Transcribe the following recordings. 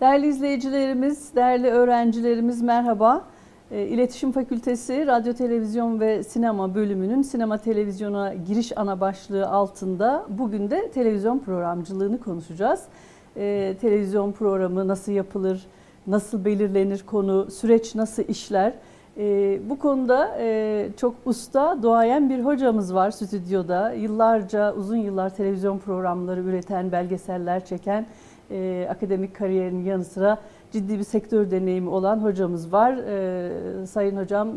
Değerli izleyicilerimiz, değerli öğrencilerimiz merhaba. E, İletişim Fakültesi Radyo, Televizyon ve Sinema bölümünün sinema televizyona giriş ana başlığı altında bugün de televizyon programcılığını konuşacağız. E, televizyon programı nasıl yapılır, nasıl belirlenir konu, süreç nasıl işler? E, bu konuda e, çok usta, doğayan bir hocamız var stüdyoda. Yıllarca, uzun yıllar televizyon programları üreten, belgeseller çeken, e, akademik kariyerinin yanı sıra ciddi bir sektör deneyimi olan hocamız var. E, Sayın hocam,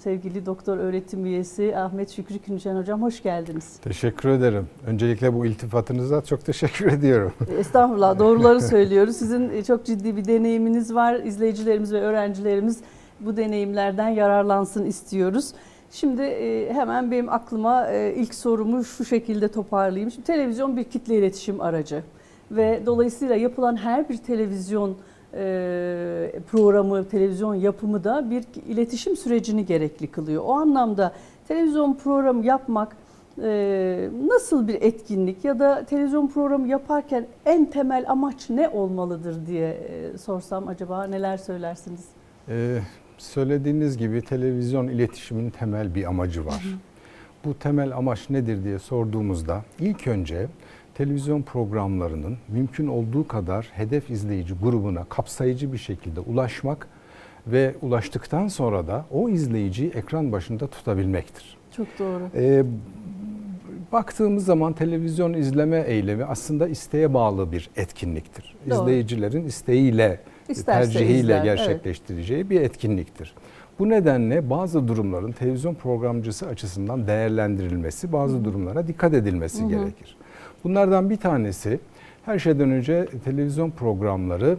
sevgili doktor öğretim üyesi Ahmet Şükrü Künüşen hocam hoş geldiniz. Teşekkür ederim. Öncelikle bu iltifatınıza çok teşekkür ediyorum. Estağfurullah doğruları söylüyoruz. Sizin çok ciddi bir deneyiminiz var. İzleyicilerimiz ve öğrencilerimiz bu deneyimlerden yararlansın istiyoruz. Şimdi e, hemen benim aklıma e, ilk sorumu şu şekilde toparlayayım. Şimdi televizyon bir kitle iletişim aracı ve dolayısıyla yapılan her bir televizyon e, programı, televizyon yapımı da bir iletişim sürecini gerekli kılıyor. O anlamda televizyon programı yapmak e, nasıl bir etkinlik ya da televizyon programı yaparken en temel amaç ne olmalıdır diye e, sorsam acaba neler söylersiniz? Ee, söylediğiniz gibi televizyon iletişimin temel bir amacı var. Hı hı. Bu temel amaç nedir diye sorduğumuzda ilk önce televizyon programlarının mümkün olduğu kadar hedef izleyici grubuna kapsayıcı bir şekilde ulaşmak ve ulaştıktan sonra da o izleyiciyi ekran başında tutabilmektir. Çok doğru. Ee, baktığımız zaman televizyon izleme eylemi aslında isteğe bağlı bir etkinliktir. Doğru. İzleyicilerin isteğiyle, İsterse tercihiyle izler, gerçekleştireceği evet. bir etkinliktir. Bu nedenle bazı durumların televizyon programcısı açısından değerlendirilmesi, bazı durumlara dikkat edilmesi Hı. gerekir. Bunlardan bir tanesi her şeyden önce televizyon programları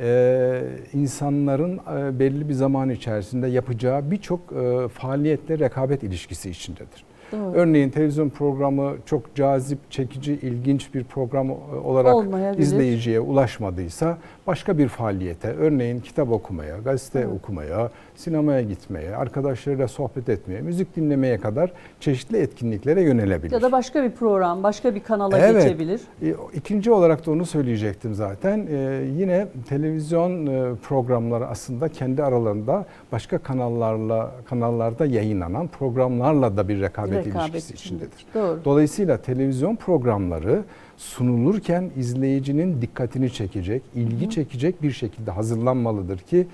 e, insanların e, belli bir zaman içerisinde yapacağı birçok e, faaliyetle rekabet ilişkisi içindedir. Doğru. Örneğin televizyon programı çok cazip, çekici, ilginç bir program olarak izleyiciye ulaşmadıysa başka bir faaliyete, örneğin kitap okumaya, gazete evet. okumaya, sinemaya gitmeye, arkadaşlarıyla sohbet etmeye, müzik dinlemeye kadar çeşitli etkinliklere yönelebilir. Ya da başka bir program, başka bir kanala evet. geçebilir. E, ikinci olarak da onu söyleyecektim zaten. Ee, yine televizyon e, programları aslında kendi aralarında başka kanallarla kanallarda yayınlanan programlarla da bir rekabet, rekabet ilişkisi içindedir. Doğru. Dolayısıyla televizyon programları sunulurken izleyicinin dikkatini çekecek, ilgi Hı. çekecek bir şekilde hazırlanmalıdır ki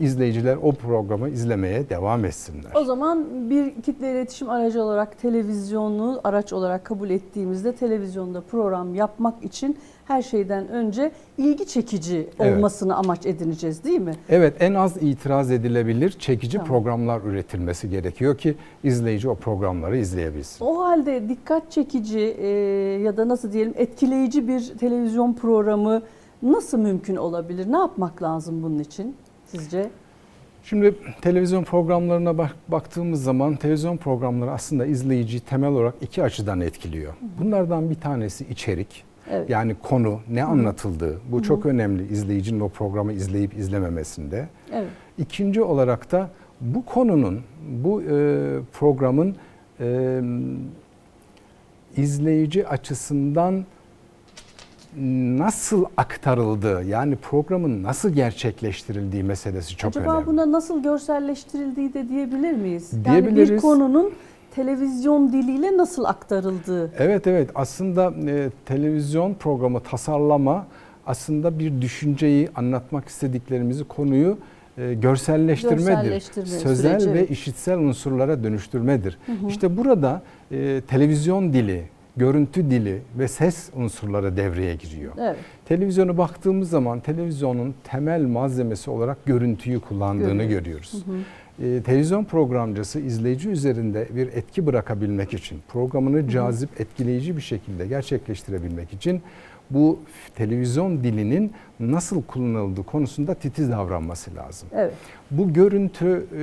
izleyiciler o programı izlemeye devam etsinler. O zaman bir kitle iletişim aracı olarak televizyonu araç olarak kabul ettiğimizde televizyonda program yapmak için her şeyden önce ilgi çekici olmasını evet. amaç edineceğiz değil mi? Evet en az itiraz edilebilir çekici tamam. programlar üretilmesi gerekiyor ki izleyici o programları izleyebilsin. O halde dikkat çekici e, ya da nasıl diyelim etkileyici bir televizyon programı nasıl mümkün olabilir? Ne yapmak lazım bunun için? Sizce? Şimdi televizyon programlarına bak, baktığımız zaman televizyon programları aslında izleyiciyi temel olarak iki açıdan etkiliyor. Bunlardan bir tanesi içerik. Evet. Yani konu, ne anlatıldığı. Bu Hı-hı. çok önemli izleyicinin o programı izleyip izlememesinde. Evet. İkinci olarak da bu konunun, bu e, programın e, izleyici açısından nasıl aktarıldığı yani programın nasıl gerçekleştirildiği meselesi çok Acaba önemli. Acaba buna nasıl görselleştirildiği de diyebilir miyiz? Diyebiliriz. Yani bir konunun televizyon diliyle nasıl aktarıldığı. Evet evet aslında e, televizyon programı tasarlama aslında bir düşünceyi anlatmak istediklerimizi konuyu e, görselleştirmedir. Görselleştirme, Sözel süreci. ve işitsel unsurlara dönüştürmedir. Hı hı. İşte burada e, televizyon dili görüntü dili ve ses unsurları devreye giriyor. Evet. Televizyonu baktığımız zaman televizyonun temel malzemesi olarak görüntüyü kullandığını Görüyor. görüyoruz. Hı hı. Ee, televizyon programcısı izleyici üzerinde bir etki bırakabilmek için, programını cazip, etkileyici bir şekilde gerçekleştirebilmek için bu televizyon dilinin nasıl kullanıldığı konusunda titiz davranması lazım. Evet. Bu görüntü e,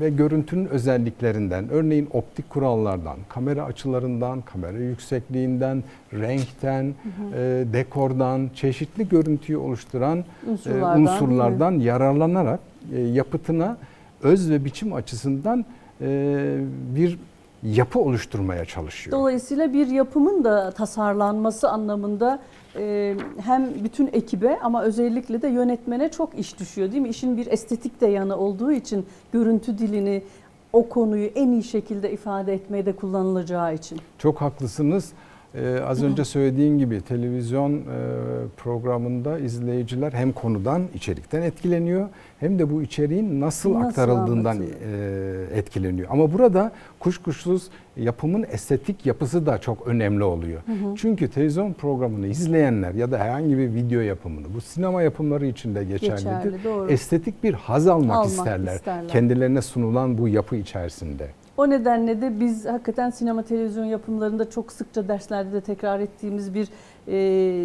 ve görüntünün özelliklerinden, örneğin optik kurallardan, kamera açılarından, kamera yüksekliğinden, renkten, hı hı. E, dekordan, çeşitli görüntüyü oluşturan e, unsurlardan, unsurlardan yararlanarak yapıtına öz ve biçim açısından bir yapı oluşturmaya çalışıyor. Dolayısıyla bir yapımın da tasarlanması anlamında e, hem bütün ekibe ama özellikle de yönetmene çok iş düşüyor değil mi? İşin bir estetik de yanı olduğu için görüntü dilini o konuyu en iyi şekilde ifade etmeye de kullanılacağı için. Çok haklısınız. Ee, az önce söylediğin gibi televizyon e, programında izleyiciler hem konudan, içerikten etkileniyor hem de bu içeriğin nasıl, Nasıl aktarıldığından e, etkileniyor. Ama burada kuşkusuz yapımın estetik yapısı da çok önemli oluyor. Çünkü televizyon programını izleyenler ya da herhangi bir video yapımını, bu sinema yapımları için de geçerlidir. Geçerli, doğru. Estetik bir haz almak, Almak isterler. isterler. Kendilerine sunulan bu yapı içerisinde. O nedenle de biz hakikaten sinema televizyon yapımlarında çok sıkça derslerde de tekrar ettiğimiz bir e,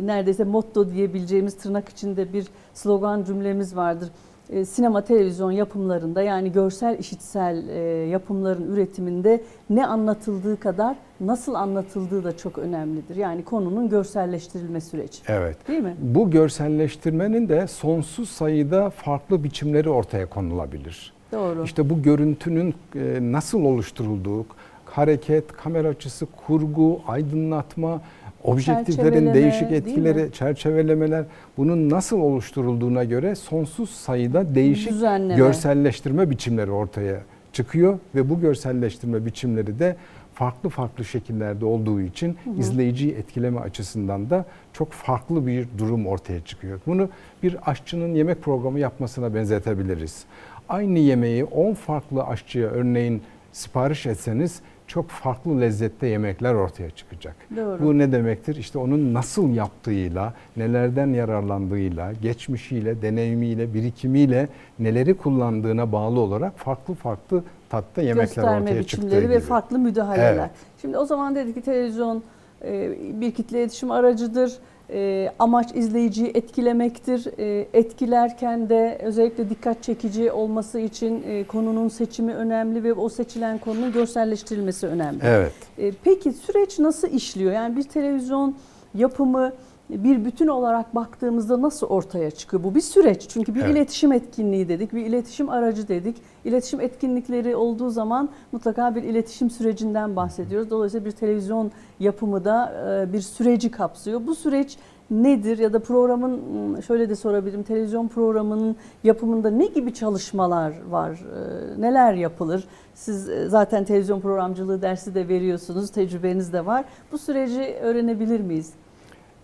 neredeyse motto diyebileceğimiz tırnak içinde bir slogan cümlemiz vardır. E, sinema televizyon yapımlarında yani görsel işitsel e, yapımların üretiminde ne anlatıldığı kadar nasıl anlatıldığı da çok önemlidir. Yani konunun görselleştirilme süreci. Evet. Değil mi? Bu görselleştirmenin de sonsuz sayıda farklı biçimleri ortaya konulabilir. Doğru. İşte bu görüntünün e, nasıl oluşturulduğu, hareket, kamera açısı, kurgu, aydınlatma, objektiflerin değişik etkileri, çerçevelemeler bunun nasıl oluşturulduğuna göre sonsuz sayıda değişik Düzenleme. görselleştirme biçimleri ortaya çıkıyor ve bu görselleştirme biçimleri de farklı farklı şekillerde olduğu için izleyiciyi etkileme açısından da çok farklı bir durum ortaya çıkıyor. Bunu bir aşçının yemek programı yapmasına benzetebiliriz. Aynı yemeği 10 farklı aşçıya örneğin sipariş etseniz çok farklı lezzette yemekler ortaya çıkacak. Doğru. Bu ne demektir? İşte onun nasıl yaptığıyla, nelerden yararlandığıyla, geçmişiyle, deneyimiyle, birikimiyle neleri kullandığına bağlı olarak farklı farklı tatta yemekler gösterme ortaya çıktığı biçimleri gibi. ve farklı müdahaleler. Evet. Şimdi o zaman dedik ki televizyon e, bir kitle iletişim aracıdır. E, Amaç izleyiciyi etkilemektir. E, Etkilerken de özellikle dikkat çekici olması için e, konunun seçimi önemli ve o seçilen konunun görselleştirilmesi önemli. Evet. E, Peki süreç nasıl işliyor? Yani bir televizyon yapımı bir bütün olarak baktığımızda nasıl ortaya çıkıyor? Bu bir süreç. Çünkü bir Evet. iletişim etkinliği dedik, bir iletişim aracı dedik. İletişim etkinlikleri olduğu zaman mutlaka bir iletişim sürecinden bahsediyoruz. Dolayısıyla bir televizyon yapımı da e, bir süreci kapsıyor. Bu süreç nedir ya da programın m, şöyle de sorabilirim televizyon programının yapımında ne gibi çalışmalar var e, neler yapılır siz e, zaten televizyon programcılığı dersi de veriyorsunuz tecrübeniz de var bu süreci öğrenebilir miyiz?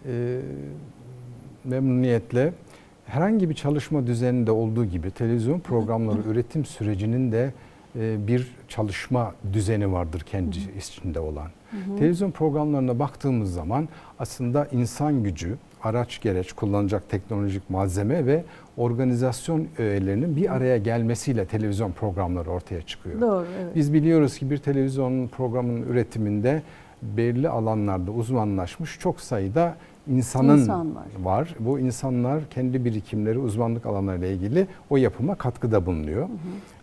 Ee, memnuniyetle herhangi bir çalışma düzeninde olduğu gibi televizyon programları üretim sürecinin de e, bir çalışma düzeni vardır kendi içinde olan. Televizyon programlarına baktığımız zaman aslında insan gücü, araç gereç, kullanacak teknolojik malzeme ve organizasyon öğelerinin bir araya gelmesiyle televizyon programları ortaya çıkıyor. Doğru evet. Biz biliyoruz ki bir televizyon programının üretiminde belli alanlarda uzmanlaşmış çok sayıda insanın İnsan var. var. Bu insanlar kendi birikimleri, uzmanlık alanlarıyla ilgili o yapıma katkıda bulunuyor.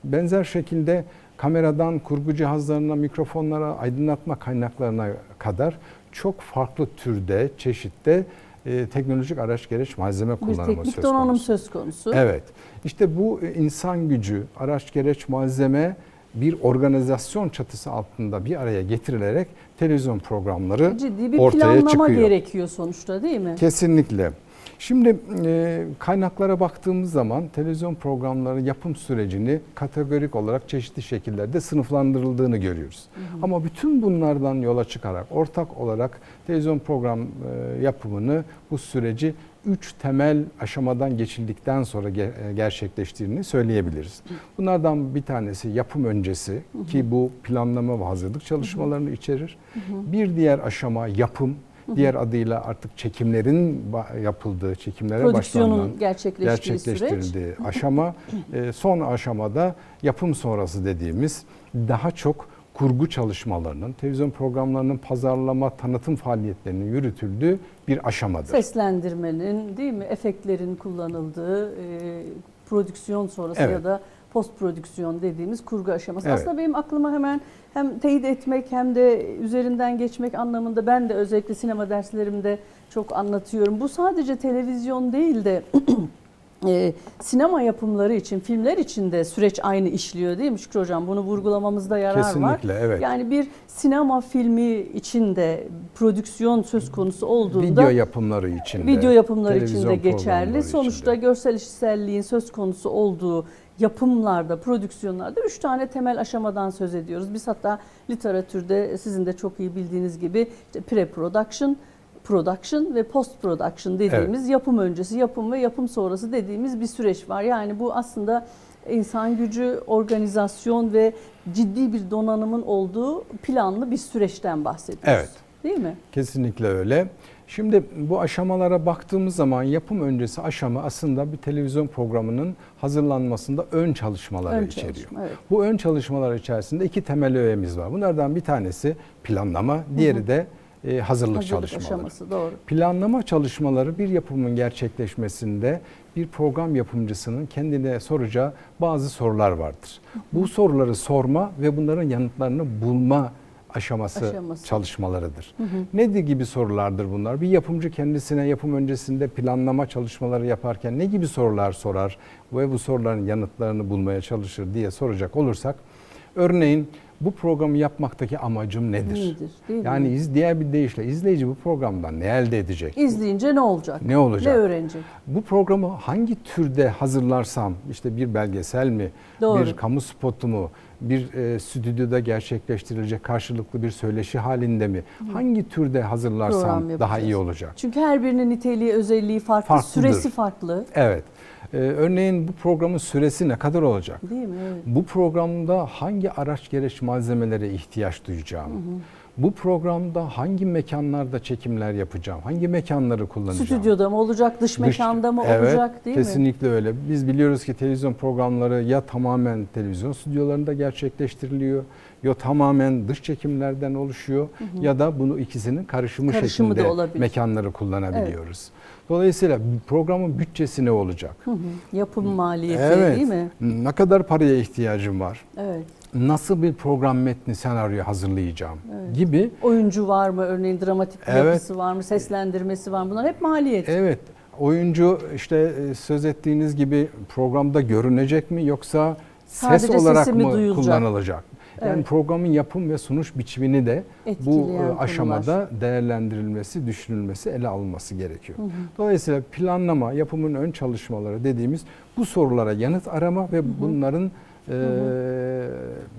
Benzer şekilde kameradan kurgu cihazlarına, mikrofonlara, aydınlatma kaynaklarına kadar çok farklı türde, çeşitte e, teknolojik araç gereç malzeme Bir kullanımı teknik söz donanım konusu. söz konusu. Evet. İşte bu insan gücü, araç gereç malzeme bir organizasyon çatısı altında bir araya getirilerek televizyon programları Ciddi bir ortaya planlama çıkıyor. gerekiyor sonuçta değil mi? Kesinlikle. Şimdi e, kaynaklara baktığımız zaman televizyon programları yapım sürecini kategorik olarak çeşitli şekillerde sınıflandırıldığını görüyoruz. Ama bütün bunlardan yola çıkarak ortak olarak televizyon program e, yapımını bu süreci üç temel aşamadan geçildikten sonra e, gerçekleştiğini söyleyebiliriz. Bunlardan bir tanesi yapım öncesi ki bu planlama ve hazırlık çalışmalarını içerir. Bir diğer aşama yapım. Diğer adıyla artık çekimlerin yapıldığı, çekimlere Prodüksiyonun gerçekleştiği süreç. gerçekleştirildiği aşama. E, son aşamada yapım sonrası dediğimiz daha çok kurgu çalışmalarının, televizyon programlarının pazarlama, tanıtım faaliyetlerinin yürütüldüğü bir aşamadır. Seslendirmenin değil mi? Efektlerin kullanıldığı e, prodüksiyon sonrası Evet. ya da post prodüksiyon dediğimiz kurgu aşaması. Evet. Aslında benim aklıma hemen hem teyit etmek hem de üzerinden geçmek anlamında ben de özellikle sinema derslerimde çok anlatıyorum. Bu sadece televizyon değil de e, sinema yapımları için, filmler için de süreç aynı işliyor değil mi Şükrü Hocam? Bunu vurgulamamızda yarar var. Kesinlikle evet. Yani bir sinema filmi için de prodüksiyon söz konusu olduğunda Video yapımları için de, video yapımları için de geçerli. Sonuçta görsel işselliğin söz konusu olduğu yapımlarda, prodüksiyonlarda üç tane temel aşamadan söz ediyoruz. Biz hatta literatürde sizin de çok iyi bildiğiniz gibi işte pre-production, production ve post production dediğimiz yapım öncesi, yapım ve yapım sonrası dediğimiz bir süreç var. Yani bu aslında insan gücü, organizasyon ve ciddi bir donanımın olduğu planlı bir süreçten bahsediyoruz. Evet. Değil mi? Kesinlikle öyle. Şimdi bu aşamalara baktığımız zaman yapım öncesi aşama aslında bir televizyon programının hazırlanmasında ön çalışmaları Ön içeriyor. çalışma, evet. Bu ön çalışmalar içerisinde iki temel öğemiz var. Bunlardan bir tanesi planlama, diğeri de e, hazırlık, Hazırlık çalışmaları. aşaması doğru. Planlama çalışmaları bir yapımın gerçekleşmesinde bir program yapımcısının kendine soracağı bazı sorular vardır. Bu soruları sorma ve bunların yanıtlarını bulma aşaması, Aşaması. çalışmalarıdır. Ne gibi sorulardır bunlar? Bir yapımcı kendisine yapım öncesinde planlama çalışmaları yaparken ne gibi sorular sorar ve bu soruların yanıtlarını bulmaya çalışır diye soracak olursak örneğin bu programı yapmaktaki amacım nedir? Nedir, değil mi? yani iz, diğer bir deyişle izleyici bu programdan ne elde edecek? İzleyince ne olacak? Ne olacak? Ne öğrenecek? Bu programı hangi türde hazırlarsam, işte bir belgesel mi, Doğru. bir kamu spotu mu, bir e, stüdyoda gerçekleştirilecek karşılıklı bir söyleşi halinde mi, hangi türde hazırlarsam daha iyi olacak? Çünkü her birinin niteliği, özelliği farklı, Farklıdır. süresi farklı. Evet. Ee, örneğin bu programın süresi ne kadar olacak? Değil mi? Evet. Bu programda hangi araç gereç malzemelere ihtiyaç duyacağım? Bu programda hangi mekanlarda çekimler yapacağım? Hangi mekanları kullanacağım? Stüdyoda mı olacak, dış, Dış- mekanda mı evet, olacak değil mi? kesinlikle öyle. Biz biliyoruz ki televizyon programları ya tamamen televizyon stüdyolarında gerçekleştiriliyor ya tamamen dış çekimlerden oluşuyor ya da bunu ikisinin karışımı, Karışımı şeklinde mekanları kullanabiliyoruz. Dolayısıyla programın bütçesi ne olacak? Hı hı. Yapım maliyeti Evet. değil mi? Ne kadar paraya ihtiyacım var? Evet. Nasıl bir program metni, senaryo hazırlayacağım gibi Oyuncu var mı? Örneğin dramatik Evet. yapısı var mı? Seslendirmesi var mı? Bunlar hep maliyet. Evet. Oyuncu işte e, söz ettiğiniz gibi programda görünecek mi yoksa ses Sadece olarak sesi mi mı duyulacak? kullanılacak? Yani Evet. programın yapım ve sunuş biçimini de bu Etkileyen e, konular. aşamada değerlendirilmesi, düşünülmesi, ele alınması gerekiyor. Dolayısıyla planlama, yapımın ön çalışmaları dediğimiz bu sorulara yanıt arama ve bunların e,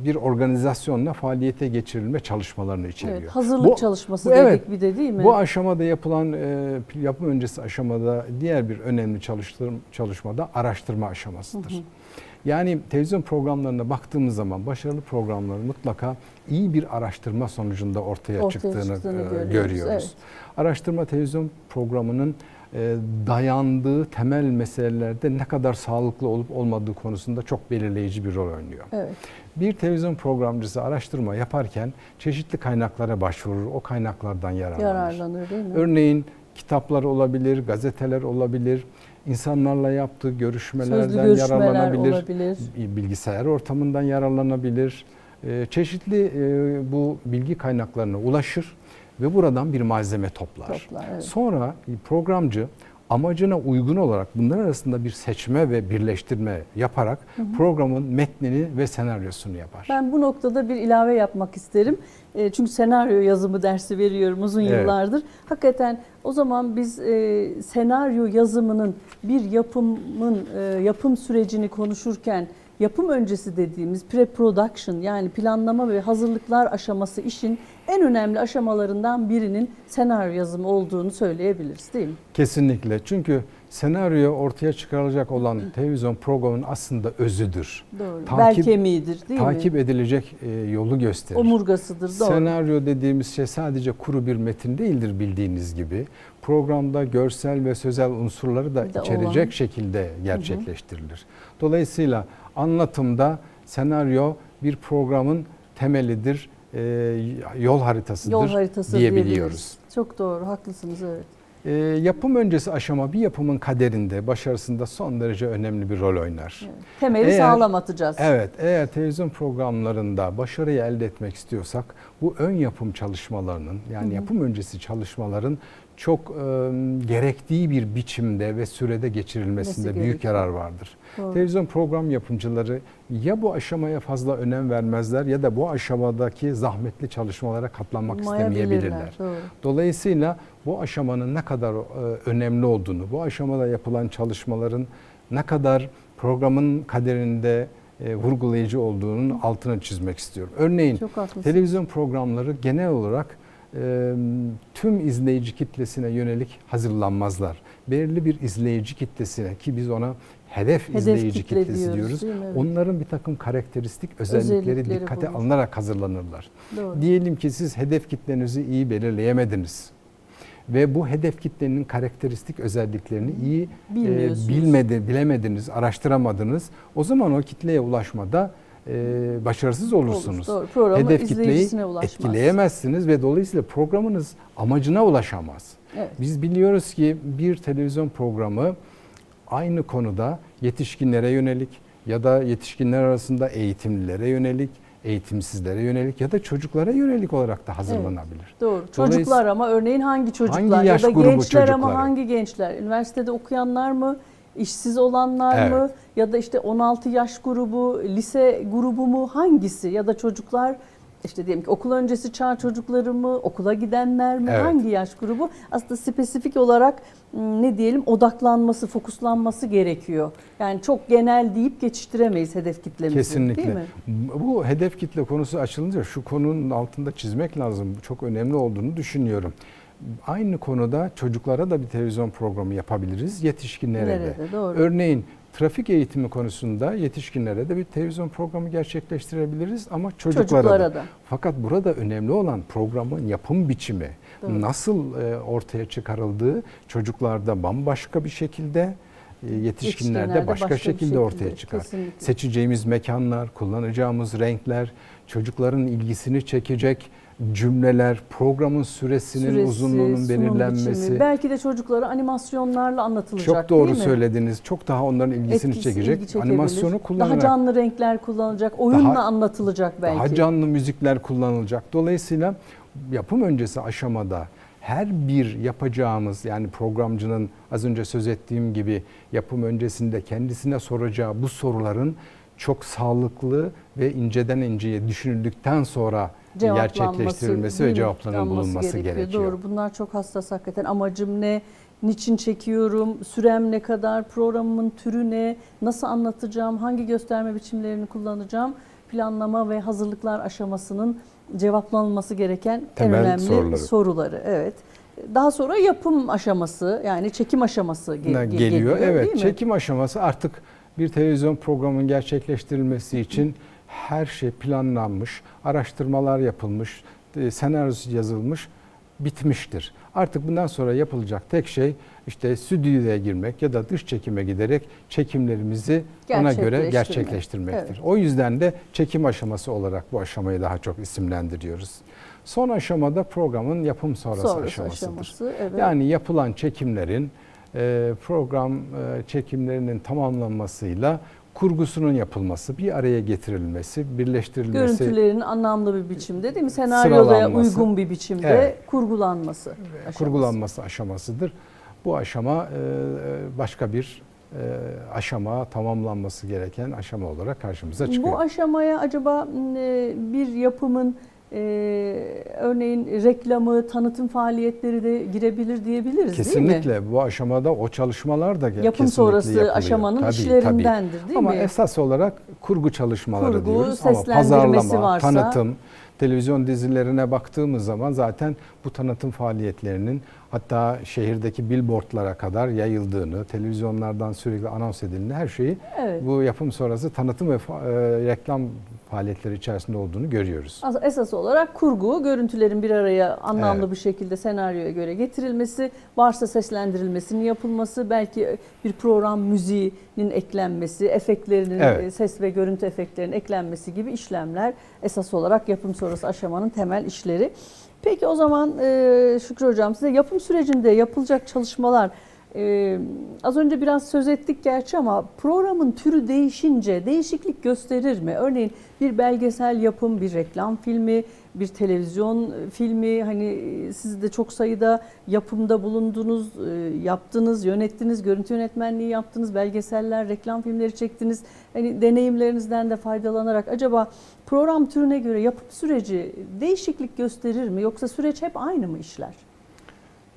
bir organizasyonla faaliyete geçirilme çalışmalarını içeriyor. Evet, hazırlık Bu- çalışması bu dedik evet, bir de değil mi? bu aşamada yapılan e, yapım öncesi aşamada diğer bir önemli çalıştırım, çalışmada araştırma aşamasıdır. Yani televizyon programlarına baktığımız zaman başarılı programların mutlaka iyi bir araştırma sonucunda ortaya, Ortaya çıktığını, çıktığını e, görüyoruz, görüyoruz. evet. Araştırma televizyon programının e, dayandığı temel meselelerde ne kadar sağlıklı olup olmadığı konusunda çok belirleyici bir rol oynuyor. Evet. Bir televizyon programcısı araştırma yaparken çeşitli kaynaklara başvurur, o kaynaklardan yararlanır. Yararlanır değil mi? Örneğin kitaplar olabilir, gazeteler olabilir, insanlarla yaptığı görüşmelerden görüşmeler yararlanabilir, olabilir. bilgisayar ortamından yararlanabilir. Ee, Çeşitli e, bu bilgi kaynaklarına ulaşır ve buradan bir malzeme toplar. Toplar, evet. Sonra programcı amacına uygun olarak bunlar arasında bir seçme ve birleştirme yaparak programın metnini ve senaryosunu yapar. Ben bu noktada bir ilave yapmak isterim. E, Çünkü senaryo yazımı dersi veriyorum uzun Evet. yıllardır. Hakikaten o zaman biz e, senaryo yazımının bir yapımın e, yapım sürecini konuşurken yapım öncesi dediğimiz pre-production yani planlama ve hazırlıklar aşaması işin en önemli aşamalarından birinin senaryo yazımı olduğunu söyleyebiliriz değil mi? Kesinlikle. Çünkü senaryo ortaya çıkarılacak olan televizyon programının aslında özüdür. Doğru. Takip- Bel kemiğidir değil Takip mi? edilecek e, yolu gösterir. Omurgasıdır doğru. Senaryo dediğimiz şey sadece kuru bir metin değildir bildiğiniz gibi. Programda görsel ve sözel unsurları da içerecek olan. şekilde gerçekleştirilir. Dolayısıyla anlatımda senaryo bir programın temelidir, e, yol haritasıdır Yol haritası diyebiliyoruz. Çok doğru haklısınız evet. E, yapım öncesi aşama bir yapımın kaderinde, başarısında son derece önemli bir rol oynar. Evet. Temeli Eğer- sağlam atacağız. Evet, eğer televizyon programlarında başarıyı elde etmek istiyorsak bu ön yapım çalışmalarının yani yapım öncesi çalışmaların çok e, gerektiği bir biçimde ve sürede geçirilmesinde büyük yarar vardır. Doğru. Televizyon program yapımcıları ya bu aşamaya fazla önem vermezler ya da bu aşamadaki zahmetli çalışmalara katlanmak istemeyebilirler. Doğru. Dolayısıyla bu aşamanın ne kadar e, önemli olduğunu, bu aşamada yapılan çalışmaların ne kadar programın kaderinde e, vurgulayıcı olduğunun altını çizmek istiyorum. Örneğin televizyon programları genel olarak tüm izleyici kitlesine yönelik hazırlanmazlar. Belirli bir izleyici kitlesine ki biz ona hedef, Hedef izleyici kitle kitlesi diyoruz, diyoruz. Evet. Onların bir takım karakteristik özellikleri, Özellikleri dikkate bulunur. alınarak hazırlanırlar. Doğru. Diyelim ki siz hedef kitlenizi iyi belirleyemediniz ve bu hedef kitlenin karakteristik özelliklerini iyi e, bilmedi, bilemediniz, araştıramadınız. O zaman o kitleye ulaşmada e, başarısız olursunuz. Olur, doğru. Programı hedef kitleyi etkileyemezsiniz ve dolayısıyla programınız amacına ulaşamaz. Evet. Biz biliyoruz ki bir televizyon programı aynı konuda yetişkinlere yönelik ya da yetişkinler arasında eğitimlilere yönelik, eğitimsizlere yönelik ya da çocuklara yönelik olarak da hazırlanabilir. Doğru. Dolayısıyla- Çocuklar ama örneğin hangi çocuklar Hangi yaş ya da gençler ama hangi gençler? Üniversitede okuyanlar mı? İşsiz olanlar Evet. mı? Ya da işte 16 yaş grubu, lise grubu mu? Hangisi? Ya da çocuklar işte diyelim ki okul öncesi çağ çocukları mı? Okula gidenler mi? Evet. Hangi yaş grubu? Aslında spesifik olarak m, ne diyelim odaklanması, fokuslanması gerekiyor. Yani çok genel deyip geçiştiremeyiz hedef kitlemizi. Kesinlikle. Değil mi? Bu hedef kitle konusu açılınca şu konunun altında çizmek lazım. Çok önemli olduğunu düşünüyorum. Aynı konuda çocuklara da bir televizyon programı yapabiliriz, yetişkinlere de. Nerede? Doğru. Örneğin trafik eğitimi konusunda yetişkinlere de bir televizyon programı gerçekleştirebiliriz ama çocuklara, Çocuklara da. da. Fakat burada önemli olan programın yapım biçimi. Doğru. Nasıl e, ortaya çıkarıldığı çocuklarda bambaşka bir şekilde e, yetişkinlerde başka, bir şekilde ortaya çıkar. Kesinlikle. Seçeceğimiz mekanlar, kullanacağımız renkler, çocukların ilgisini çekecek cümleler, programın süresinin Süresi, uzunluğunun belirlenmesi. biçimi. Belki de çocuklara animasyonlarla anlatılacak Çok doğru söylediniz. Çok daha onların ilgisini Etkisi, çekecek. ilgi çekebilir. Animasyonu kullanarak Daha canlı renkler kullanılacak, oyunla Daha- anlatılacak belki. daha canlı müzikler kullanılacak. Dolayısıyla yapım öncesi aşamada her bir yapacağımız yani programcının az önce söz ettiğim gibi yapım öncesinde kendisine soracağı bu soruların çok sağlıklı ve inceden inceye düşünüldükten sonra gerçekleştirilmesi ve cevaplarının bulunması gerekiyor. Doğru bunlar çok hassas hakikaten. Amacım ne? Niçin çekiyorum? Sürem ne kadar? Programımın türü ne? Nasıl anlatacağım? Hangi gösterme biçimlerini kullanacağım? Planlama ve hazırlıklar aşamasının cevaplanılması gereken Temel en önemli soruları. soruları. Evet. Daha sonra yapım aşaması yani çekim aşaması ge- Ne ge- geliyor. Evet, çekim aşaması artık bir televizyon programının gerçekleştirilmesi için her şey planlanmış, araştırmalar yapılmış, e, senaryosu yazılmış, bitmiştir. Artık bundan sonra yapılacak tek şey işte stüdyoya girmek ya da dış çekime giderek çekimlerimizi ona göre Gerçekleştirmek. gerçekleştirmektir. Evet. O yüzden de çekim aşaması olarak bu aşamayı daha çok isimlendiriyoruz. Son aşamada programın yapım sonrası, Sonrası aşamasıdır. aşaması. Evet. Yani yapılan çekimlerin program e, çekimlerinin tamamlanmasıyla kurgusunun yapılması, bir araya getirilmesi, birleştirilmesi, Görüntülerin anlamlı bir biçimde değil mi? Senaryoya uygun bir biçimde Evet. kurgulanması. aşaması. kurgulanması aşamasıdır. Bu aşama e, başka bir e, aşama, tamamlanması gereken aşama olarak karşımıza çıkıyor. Bu aşamaya acaba e, bir yapımın e, örneğin reklamı, tanıtım faaliyetleri de girebilir diyebiliriz değil mi? Kesinlikle bu aşamada o çalışmalar da Yapım kesinlikle sonrası yapılıyor. aşamanın Tabii, işlerindendir tabii. değil Ama mi? esas olarak kurgu çalışmaları Kurgu, diyoruz. Ama pazarlama, varsa- tanıtım, televizyon dizilerine baktığımız zaman zaten bu tanıtım faaliyetlerinin hatta şehirdeki billboardlara kadar yayıldığını, televizyonlardan sürekli anons edildiğini her şeyi Evet. bu yapım sonrası tanıtım ve fa- e, reklam faaliyetleri içerisinde olduğunu görüyoruz. Esas olarak kurgu, görüntülerin bir araya anlamlı Evet. bir şekilde senaryoya göre getirilmesi, varsa seslendirilmesinin yapılması, belki bir program müziğinin eklenmesi, efektlerinin, Evet. e, ses ve görüntü efektlerinin eklenmesi gibi işlemler esas olarak yapım sonrası aşamanın temel işleri. Peki o zaman e, Şükrü Hocam size yapım sürecinde yapılacak çalışmalar Ee, az önce biraz söz ettik gerçi ama programın türü değişince değişiklik gösterir mi? Örneğin bir belgesel yapım, bir reklam filmi, bir televizyon filmi hani siz de çok sayıda yapımda bulundunuz, e, yaptınız, yönettiniz, görüntü yönetmenliği yaptınız, belgeseller, reklam filmleri çektiniz. Hani deneyimlerinizden de faydalanarak acaba program türüne göre yapım süreci değişiklik gösterir mi yoksa süreç hep aynı mı işler?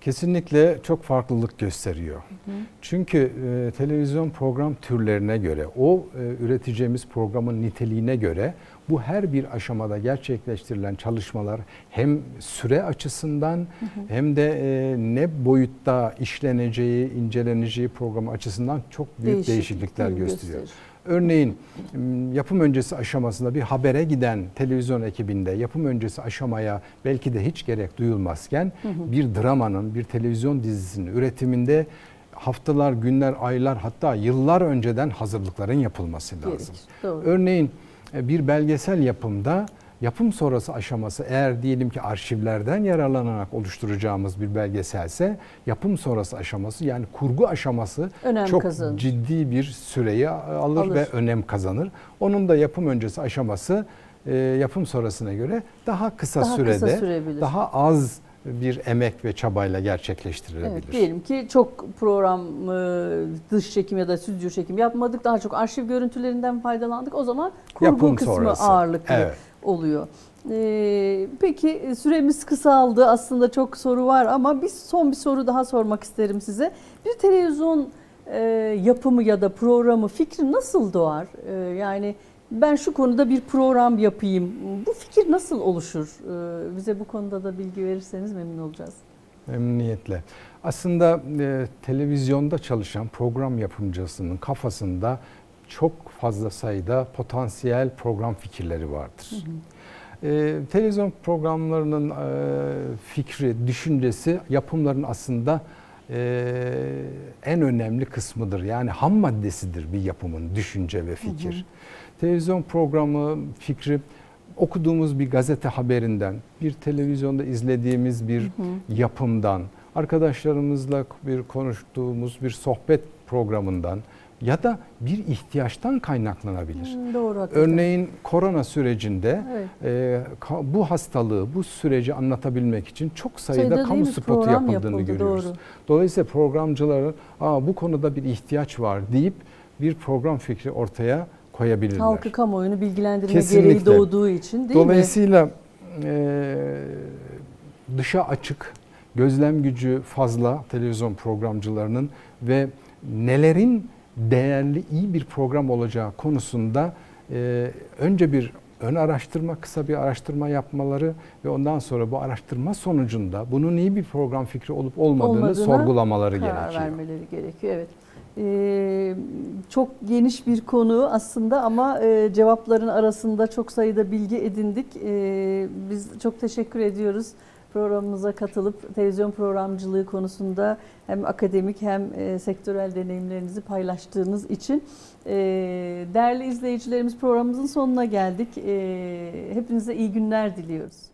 Kesinlikle çok farklılık gösteriyor. Hı hı. Çünkü e, televizyon program türlerine göre, o e, üreteceğimiz programın niteliğine göre bu her bir aşamada gerçekleştirilen çalışmalar hem süre açısından Hı hı. hem de e, ne boyutta işleneceği, inceleneceği program açısından çok büyük Değişiklik değişiklikler mi? gösteriyor. Örneğin yapım öncesi aşamasında bir habere giden televizyon ekibinde yapım öncesi aşamaya belki de hiç gerek duyulmazken Hı hı. bir dramanın, bir televizyon dizisinin üretiminde haftalar, günler, aylar hatta yıllar önceden hazırlıkların yapılması lazım. Gerekir. Doğru. Örneğin e, bir belgesel yapımda yapım sonrası aşaması eğer diyelim ki arşivlerden yararlanarak oluşturacağımız bir belgeselse yapım sonrası aşaması yani kurgu aşaması Önem çok kazanır. ciddi bir süreyi alır, Alır. ve önem kazanır. Onun da yapım öncesi aşaması e, yapım sonrasına göre daha kısa Daha sürede kısa sürebilir. daha az bir emek ve çabayla gerçekleştirilebilir. Evet, diyelim ki çok program e, dış çekim ya da stüdyo çekim yapmadık. Daha çok arşiv görüntülerinden faydalandık. O zaman kurgu Yapım kısmı sonrası. ağırlıklı Evet. Oluyor. Ee, peki e, süremiz kısaldı. Aslında çok soru var ama bir son bir soru daha sormak isterim size. Bir televizyon e, yapımı ya da programı fikri nasıl doğar? E, yani ben şu konuda bir program yapayım. Bu fikir nasıl oluşur? E, bize bu konuda da bilgi verirseniz memnun olacağız. Memnuniyetle. Aslında e, televizyonda çalışan program yapımcısının kafasında çok fazla sayıda potansiyel program fikirleri vardır. E, televizyon programlarının e, fikri, düşüncesi yapımların aslında e, en önemli kısmıdır. Yani ham maddesidir bir yapımın düşünce ve fikir. Hı hı. Televizyon programı fikri okuduğumuz bir gazete haberinden, bir televizyonda izlediğimiz bir Hı hı. yapımdan, arkadaşlarımızla bir konuştuğumuz bir sohbet programından ya da bir ihtiyaçtan kaynaklanabilir. Hmm, Doğru hakikaten. Örneğin korona sürecinde Evet. e, bu hastalığı, bu süreci anlatabilmek için çok sayıda, Sayıda kamu spotu yapıldığını yapıldı, görüyoruz. doğru. Dolayısıyla programcıların Aa, bu konuda bir ihtiyaç var deyip bir program fikri ortaya koyabilirler. Halkı kamuoyunu bilgilendirme Kesinlikle. gereği doğduğu için değil mi? Dolayısıyla e, dışa açık, gözlem gücü fazla televizyon programcılarının ve nelerin değerli, iyi bir program olacağı konusunda e, önce bir ön araştırma, kısa bir araştırma yapmaları ve ondan sonra bu araştırma sonucunda bunun iyi bir program fikri olup olmadığını Olmadığına sorgulamaları karar gerekiyor. vermeleri gerekiyor. Evet. Ee, çok geniş bir konu aslında ama e, cevapların arasında çok sayıda bilgi edindik. Ee, biz çok teşekkür ediyoruz programımıza katılıp televizyon programcılığı konusunda hem akademik hem e, sektörel deneyimlerinizi paylaştığınız için. Ee, değerli izleyicilerimiz programımızın sonuna geldik. Ee, hepinize iyi günler diliyoruz.